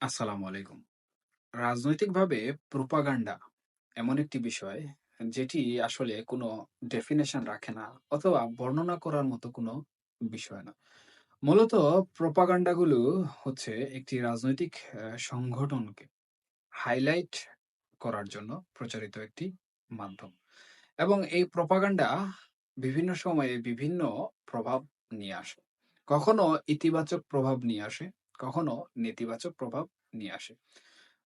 আসসালামু আলাইকুম। রাজনৈতিকভাবে প্রোপাগান্ডা এমন একটি বিষয় যেটি আসলে কোনো ডেফিনেশন রাখে না অথবা বর্ণনা করার মতো কোনো বিষয় না। মূলত প্রোপাগান্ডাগুলো হচ্ছে একটি রাজনৈতিক সংগঠনকে হাইলাইট করার জন্য প্রচারিত একটি মাধ্যম। এবং এই প্রোপাগান্ডা বিভিন্ন সময়ে বিভিন্ন প্রভাব নিয়ে আসে। কখনো ইতিবাচক প্রভাব নিয়ে আসে, কখনো নেতিবাচক প্রভাব নিয়ে আসে।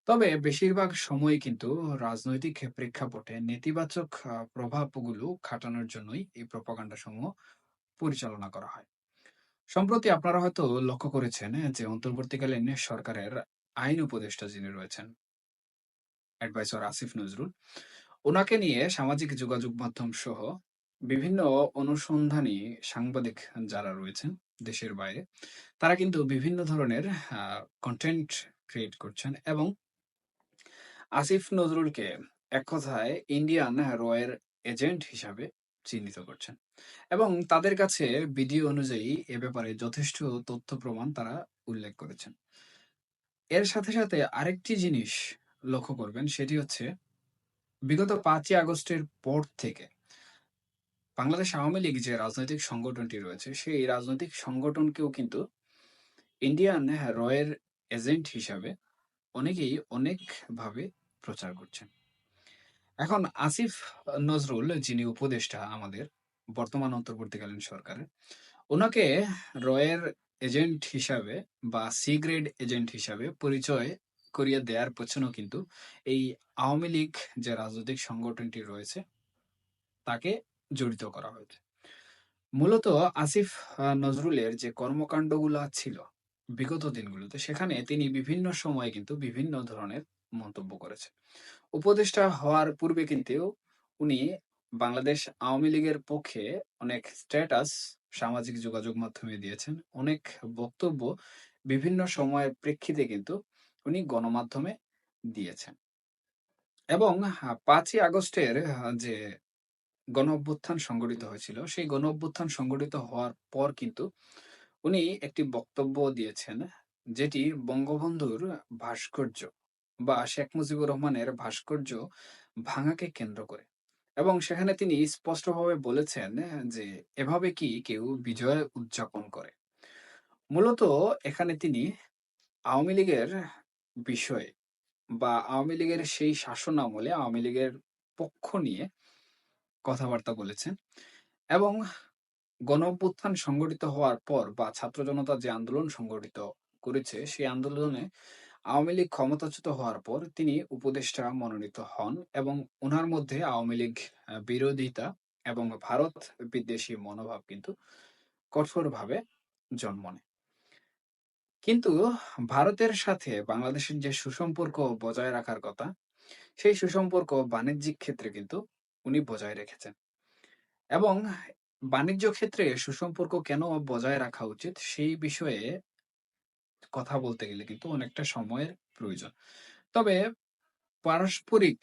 তবে বেশিরভাগ সময় কিন্তু রাজনৈতিক প্রেক্ষাপটে নেতিবাচক প্রভাবগুলো খাটানোর জন্যই এই প্রোপাগান্ডা সমূহ পরিচালনা করা হয়। সম্প্রতি আপনারা হয়তো লক্ষ্য করেছেন যে অন্তর্বর্তীকালীন সরকারের আইন উপদেষ্টা যিনি রয়েছেন অ্যাডভাইসর আসিফ নজরুল, ওনাকে নিয়ে সামাজিক যোগাযোগ মাধ্যম সহ বিভিন্ন অনুসন্ধানী সাংবাদিক যারা রয়েছেন দেশের বাইরে, তারা কিন্তু বিভিন্ন ধরনের কনটেন্ট ক্রিয়েট করছেন এবং আসিফ নজরুলকে এক কথায় ইন্ডিয়ান রয়ের এজেন্ট হিসাবে চিহ্নিত করছেন। এবং তাদের কাছে ভিডিও অনুযায়ী এ ব্যাপারে যথেষ্ট তথ্য প্রমাণ তারা উল্লেখ করেছেন। এর সাথে, সাথে আরেকটি জিনিস লক্ষ্য করবেন সেটি হচ্ছে বিগত পাঁচই আগস্টের পর থেকে বাংলাদেশ আওয়ামী লীগ যে রাজনৈতিক সংগঠনটি রয়েছে, সেই রাজনৈতিক সংগঠনকেও কিন্তু ইন্ডিয়ান রয়ের এজেন্ট হিসাবে অনেকেই অনেকভাবে প্রচার করছেন। এখন আসিফ নজরুল যিনি উপদেষ্টা আমাদের বর্তমান অন্তর্বর্তীকালীন সরকারের, ওনাকে রয়ের এজেন্ট হিসাবে বা সি গ্রেড এজেন্ট হিসাবে পরিচয় করিয়ে দেয়ার পেছনেও কিন্তু এই আওয়ামী লীগ যে রাজনৈতিক সংগঠনটি রয়েছে, তাকে জড়িত করা হয়েছে। মূলত আসিফ নজরুলের যে কর্মকান্ডগুলা ছিল বিগত দিনগুলোতে, সেখানে তিনি বিভিন্ন সময়ে কিন্তু বিভিন্ন ধরনের মন্তব্য করেছেন। উপদেষ্টা হওয়ার পূর্বে কিন্তু উনি বাংলাদেশ আওয়ামী লীগের পক্ষে অনেক স্ট্যাটাস সামাজিক যোগাযোগ মাধ্যমে দিয়েছেন। অনেক বক্তব্য বিভিন্ন সময়ের প্রেক্ষিতে কিন্তু উনি গণমাধ্যমে দিয়েছেন। এবং পাঁচই আগস্টের আ যে গণঅভ্যুত্থান সংগঠিত হয়েছিল, সেই গণঅভ্যুত্থান সংগঠিত হওয়ার পর কিন্তু উনি একটি বক্তব্য দিয়েছেন, যেটি বঙ্গবন্ধুর ভাস্কর্য বা শেখ মুজিবুর রহমানের ভাস্কর্য ভাঙাকে কেন্দ্র করে। এবং সেখানে তিনি স্পষ্টভাবে বলেছেন যে, "এভাবে কি কেউ বিজয় উদযাপন করে?" মূলত এখানে তিনি আওয়ামী লীগের বিষয়ে বা আওয়ামী লীগের সেই শাসন আমলে আওয়ামী লীগের পক্ষ নিয়ে কথাবার্তা বলেছেন এবং গণঅভ্যুত্থান সংগঠিত হওয়ার পর বা ছাত্র জনতা যে আন্দোলন সংগঠিত করেছে, সেই আন্দোলনে আওয়ামী লীগ ক্ষমতাচ্যুত হওয়ার পর তিনি উপদেষ্টা মনোনীত হন এবং উনার মধ্যে আওয়ামী লীগ বিরোধিতা এবং ভারত বিদ্বেষী মনোভাব কিন্তু কঠোরভাবে জন্ম নেয়। কিন্তু ভারতের সাথে বাংলাদেশের যে সুসম্পর্ক বজায় রাখার কথা, সেই সুসম্পর্ক বাণিজ্যিক ক্ষেত্রে কিন্তু উনি বজায় রেখেছেন। এবং বাণিজ্য ক্ষেত্রে সুসম্পর্ক কেন বজায় রাখা উচিত, সেই বিষয়ে কথা বলতে গেলে কিন্তু অনেকটা সময়ের প্রয়োজন। তবে পারস্পরিক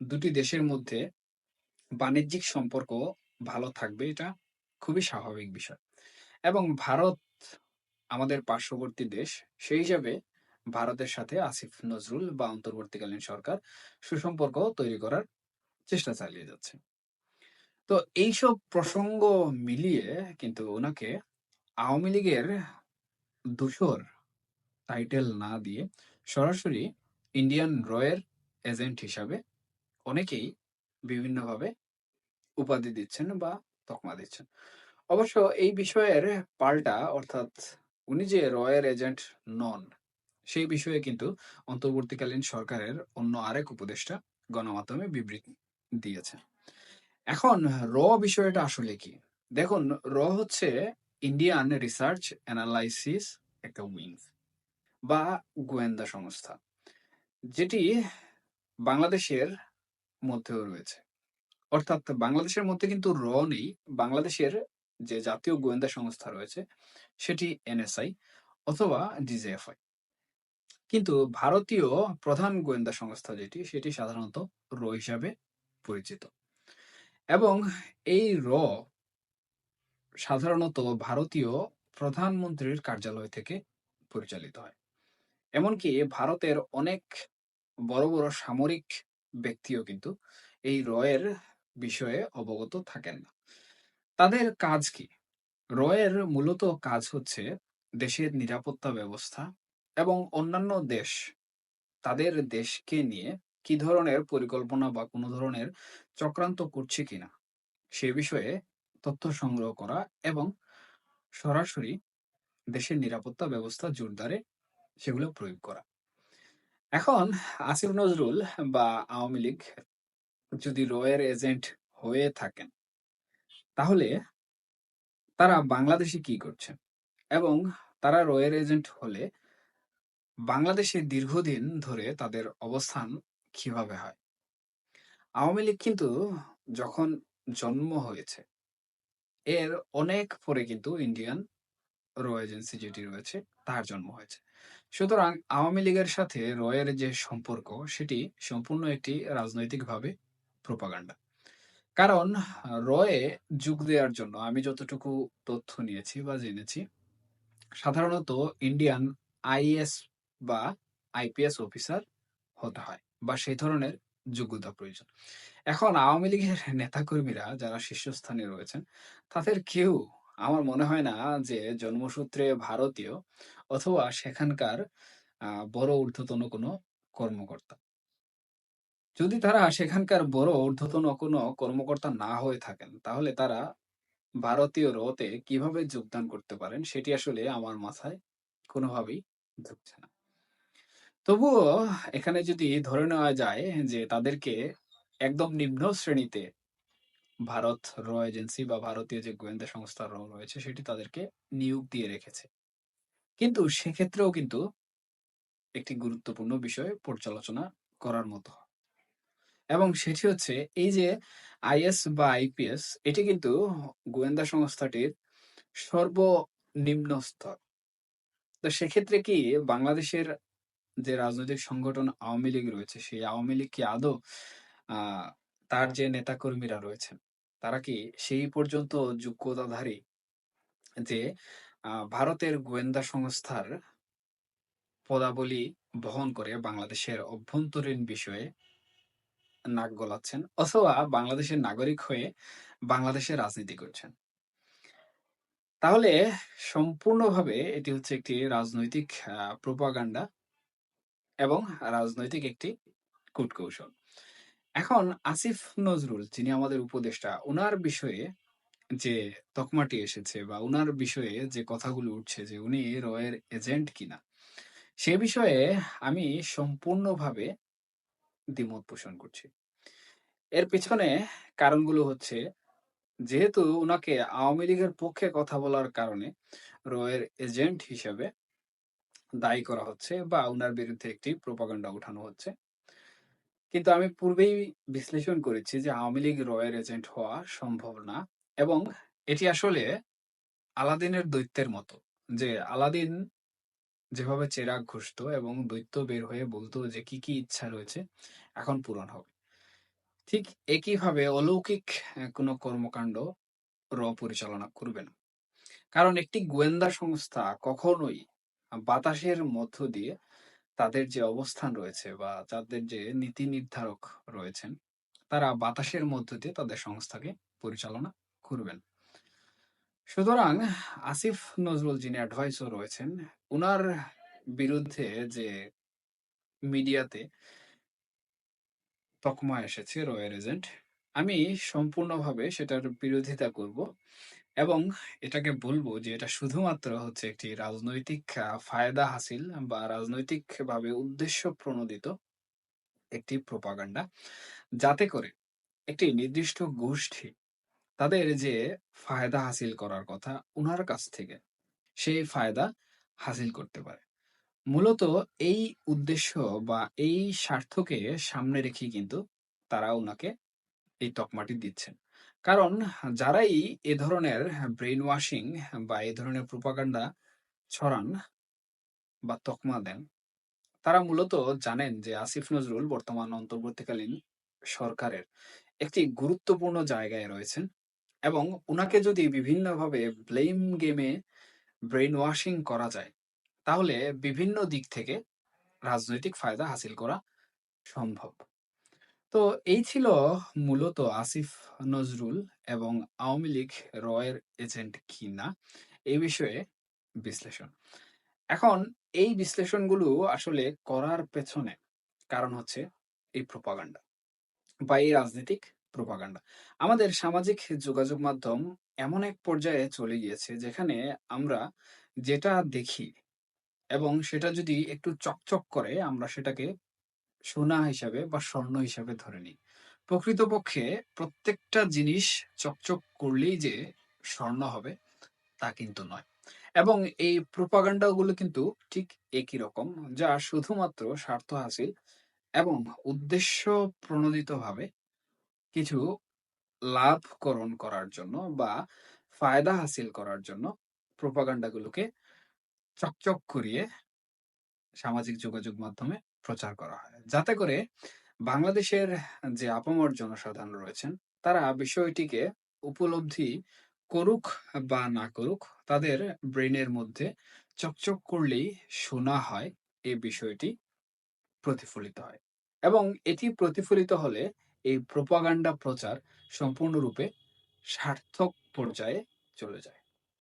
দুটি দেশের মধ্যে বাণিজ্যিক সম্পর্ক ভালো থাকবে এটা খুবই স্বাভাবিক বিষয়। এবং ভারত আমাদের পার্শ্ববর্তী দেশ, সেই হিসাবে ভারতের সাথে আসিফ নজরুল বা অন্তর্বর্তীকালীন সরকার সুসম্পর্ক তৈরি করার চেষ্টা চালিয়ে যাচ্ছে। তো এইসব প্রসঙ্গ মিলিয়ে কিন্তু উনাকে আওয়ামী লীগের দোসর টাইটেল না দিয়ে সরাসরি ইন্ডিয়ান র এর এজেন্ট হিসাবে অনেকেই বিভিন্নভাবে উপাধি দিচ্ছেন বা তকমা দিচ্ছেন। অবশ্য এই বিষয়ের পাল্টা অর্থাৎ উনি যে র এর এজেন্ট নন, সেই বিষয়ে কিন্তু অন্তর্বর্তীকালীন সরকারের অন্য আরেক উপদেষ্টা গণমাধ্যমে বিবৃতি দিয়েছেন। এখন র বিষয়টা আসলে কি? দেখুন র হচ্ছে ইন্ডিয়ান রিসার্চ অ্যানালাইসিস একটা উইংস বা গোয়েন্দা সংস্থা। যেটি বাংলাদেশের মধ্যেও রয়েছে। অর্থাৎ বাংলাদেশের মধ্যে কিন্তু র নেই। বাংলাদেশের যে জাতীয় গোয়েন্দা সংস্থা রয়েছে, সেটি এনএসআই অথবা ডিজিএফআই। কিন্তু ভারতীয় প্রধান গোয়েন্দা সংস্থা যেটি, সেটি সাধারণত র হিসাবে পরিচিত। এবং এই র সাধারণত ভারতীয় প্রধানমন্ত্রীর কার্যালয় থেকে পরিচালিত হয়। এমনকি ভারতের অনেক বড়, বড় সামরিক ব্যক্তিও কিন্তু এই রয়ের বিষয়ে অবগত থাকেন না। তাদের কাজ কি? রয়ের মূলত কাজ হচ্ছে দেশের নিরাপত্তা ব্যবস্থা এবং অন্যান্য দেশ তাদের দেশকে নিয়ে কি ধরনের পরিকল্পনা বা কোনো ধরনের চক্রান্ত করছে কিনা সে বিষয়ে তথ্য সংগ্রহ করা এবং সরাসরি দেশের নিরাপত্তা ব্যবস্থা জোরদারে সেগুলো প্রয়োগ করা। এখন আসিফ নজরুল বা আওয়ামী লীগ যদি রয়ের এজেন্ট হয়ে থাকেন, তাহলে তারা বাংলাদেশে কি করছেন? এবং তারা রয়ের এজেন্ট হলে বাংলাদেশে দীর্ঘদিন ধরে তাদের অবস্থান কীভাবে হয়? আওয়ামী লীগ কিন্তু যখন জন্ম হয়েছে, এর অনেক পরে কিন্তু ইন্ডিয়ান র এজেন্সি যেটি রয়েছে, তার জন্ম হয়েছে। সুতরাং আওয়ামী লীগের সাথে রয়ের যে সম্পর্ক, সেটি সম্পূর্ণ একটি রাজনৈতিকভাবে প্রোপাগান্ডা। কারণ, রয়ে যোগ দেওয়ার জন্য আমি যতটুকু তথ্য নিয়েছি বা জেনেছি, সাধারণত ইন্ডিয়ান আইএস বা আইপিএস অফিসার হতে হয় বা সেই ধরনের যোগ্যতা প্রয়োজন। এখন আওয়ামী লীগের নেতাকর্মীরা যারা শীর্ষস্থানে রয়েছেন, তাদের কেউ আমার মনে হয় না যে জন্মসূত্রে ভারতীয় অথবা সেখানকার বড় ঊর্ধ্বতন কোনো কর্মকর্তা যদি তারা সেখানকার বড় ঊর্ধ্বতন কোনো কর্মকর্তা না হয়ে থাকেন, তাহলে তারা ভারতীয় রতে কীভাবে যোগদান করতে পারেন, সেটি আসলে আমার মাথায় কোনোভাবেই ঢুকছে না তবুও এখানে যদি ধরে নেওয়া যায় যে তাদেরকে একদম নিম্ন শ্রেণীতে ভারত র এজেন্সি বা ভারতীয় যে গোয়েন্দা সংস্থা র রয়েছে সেটি তাদেরকে নিয়োগ দিয়ে রেখেছে। কিন্তু সেক্ষেত্রেও কিন্তু একটি গুরুত্বপূর্ণ বিষয় পর্যালোচনা করার মতো। এবং সেটি হচ্ছে এই যে আইএস বা আইপিএস এটি কিন্তু গোয়েন্দা সংস্থাটির সর্বনিম্ন স্তর। তো সেক্ষেত্রে কি বাংলাদেশের যে রাজনৈতিক সংগঠন আওয়ামী লীগ রয়েছে, সেই আওয়ামী লীগ কি আদৌ তার যে নেতাকর্মীরা রয়েছেন, তারা কি সেই পর্যন্ত যোগ্যতাধারী যে ভারতের গোয়েন্দা সংস্থার পদাবলী বহন করে বাংলাদেশের অভ্যন্তরীণ বিষয়ে নাক গলাচ্ছেন অথবা বাংলাদেশের নাগরিক হয়ে বাংলাদেশে রাজনীতি করছেন? তাহলে সম্পূর্ণভাবে এটি হচ্ছে একটি রাজনৈতিক প্রোপাগান্ডা এবং রাজনৈতিক একটি কূটকৌশল। এখন আসিফ নজরুল, যিনি আমাদের উপদেষ্টা ওনার বিষয়ে যে তকমাটি এসেছে বা উনার বিষয়ে যে কথাগুলো উঠছে যে উনি রয়ের এজেন্ট কিনা, সে বিষয়ে আমি সম্পূর্ণভাবে দ্বিমত পোষণ করছি। এর পেছনে কারণগুলো হচ্ছে, যেহেতু ওনাকে আওয়ামী লীগের পক্ষে কথা বলার কারণে রয়ের এজেন্ট হিসেবে দায়ী করা হচ্ছে বা উনার বিরুদ্ধে একটি প্রোপাগান্ডা উঠানো হচ্ছে। কিন্তু আমি পূর্বেই বিশ্লেষণ করেছি যে আওয়ামী লীগ রয়ের এজেন্ট হওয়া সম্ভব না এবং এটি আসলে আলাদিনের দৈত্যের মতো যে আলাদিন যেভাবে চেরাগ ঘুষত এবং দৈত্য বের হয়ে বলতো যে কি কি ইচ্ছা রয়েছে এখন পূরণ হবে। ঠিক একইভাবে অলৌকিক কোনো কর্মকাণ্ড র পরিচালনা করবে না। কারণ একটি গোয়েন্দা সংস্থা কখনোই বাতাসের মধ্য দিয়ে তাদের যে অবস্থান রয়েছে বা তাদের যে নীতি নির্ধারক রয়েছেন, তারা বাতাসের মধ্য দিয়ে তাদের সংস্থাকে পরিচালনা করবেন। সুতরাং আসিফ নজরুল যিনি অ্যাডভাইসও রয়েছেন, উনার বিরুদ্ধে যে মিডিয়াতে তকমা এসেছে রয়্যাল এজেন্ট আমি সম্পূর্ণভাবে সেটার বিরোধিতা করব। এবং এটাকে বলব যে, এটা শুধুমাত্র হচ্ছে একটি রাজনৈতিক ফায়দা হাসিল বা রাজনৈতিকভাবে উদ্দেশ্য প্রণোদিত একটি প্রোপাগান্ডা। যাতে করে একটি নির্দিষ্ট গোষ্ঠী তাদের যে ফায়দা হাসিল করার কথা উনার কাছ থেকে সেই ফায়দা হাসিল করতে পারে। মূলত এই উদ্দেশ্য বা এই স্বার্থকে সামনে রেখে কিন্তু তারা ওনাকে এই তকমাটি দিচ্ছেন। কারণ যারাই এ ধরনের ব্রেন ওয়াশিং বা এ ধরনের প্রোপাগান্ডা ছড়ান বা তকমা দেন, তারা মূলত জানেন যে আসিফ নজরুল বর্তমান অন্তর্বর্তীকালীন সরকারের একটি গুরুত্বপূর্ণ জায়গায় রয়েছেন এবং উনাকে যদি বিভিন্নভাবে ব্লেম গেমে ব্রেন ওয়াশিং করা যায়, তাহলে বিভিন্ন দিক থেকে রাজনৈতিক ফায়দা হাসিল করা সম্ভব। তো এই ছিল মূলত আসিফ নজরুল এবং আওয়ামী লীগ রয়ের এজেন্ট কিনা এই বিষয়ে বিশ্লেষণ। এখন এই বিশ্লেষণগুলো আসলে করার পেছনে কারণ হচ্ছে এই প্রোপাগান্ডা বা এই রাজনৈতিক প্রোপাগান্ডা। আমাদের সামাজিক যোগাযোগ মাধ্যম এমন এক পর্যায়ে চলে গিয়েছে যেখানে আমরা যেটা দেখি এবং সেটা যদি একটু চকচক করে আমরা সেটাকে সোনা হিসাবে বা স্বর্ণ হিসাবে ধরে নিই। প্রকৃতপক্ষে প্রত্যেকটা জিনিস চকচক করলেই যে স্বর্ণ হবে, তা কিন্তু নয়। এবং এই প্রোপাগান্ডা গুলো কিন্তু ঠিক একই রকম, যা শুধুমাত্র স্বার্থ হাসিল এবং উদ্দেশ্য প্রণোদিতভাবে কিছু লাভকরণ করার জন্য বা ফায়দা হাসিল করার জন্য প্রোপাগান্ডা গুলোকে চকচক করিয়ে সামাজিক যোগাযোগ মাধ্যমে প্রচার করা হয়। যাতে করে বাংলাদেশের যে আপামর জনসাধারণ রয়েছেন, তারা বিষয়টিকে উপলব্ধি করুক বা না করুক, তাদের ব্রেইনের মধ্যে চকচক করলেই শোনা হয় এই বিষয়টি প্রতিফলিত হয়। এবং এটি প্রতিফলিত হলে এই প্রোপাগান্ডা প্রচার সম্পূর্ণরূপে সার্থক পর্যায়ে চলে যায়।